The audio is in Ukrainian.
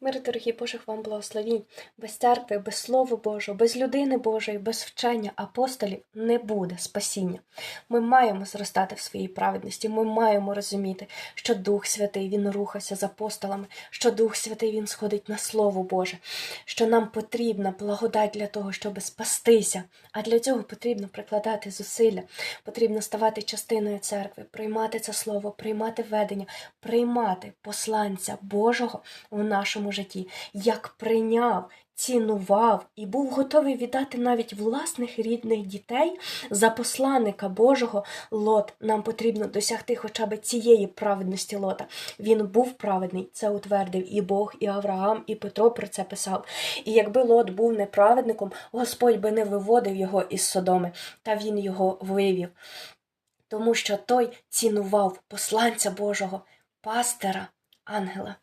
Мир, дорогі Божих вам благословінь. Без церкви, без Слова Божого, без людини Божої, без вчення апостолів не буде спасіння. Ми маємо зростати в своїй праведності. Ми маємо розуміти, що Дух Святий Він рухався з апостолами, що Дух Святий Він сходить на Слово Боже, що нам потрібна благодать для того, щоб спастися. А для цього потрібно прикладати зусилля, потрібно ставати частиною церкви, приймати це слово, приймати ведення, приймати посланця Божого в нашому житті, як прийняв, цінував і був готовий віддати навіть власних рідних дітей за посланника Божого Лот. Нам потрібно досягти хоча б цієї праведності Лота. Він був праведний, це утвердив і Бог, і Авраам, і Петро про це писав. І якби Лот був неправедником, Господь би не виводив його із Содоми, та він його вивів. Тому що той цінував посланця Божого, пастера, ангела.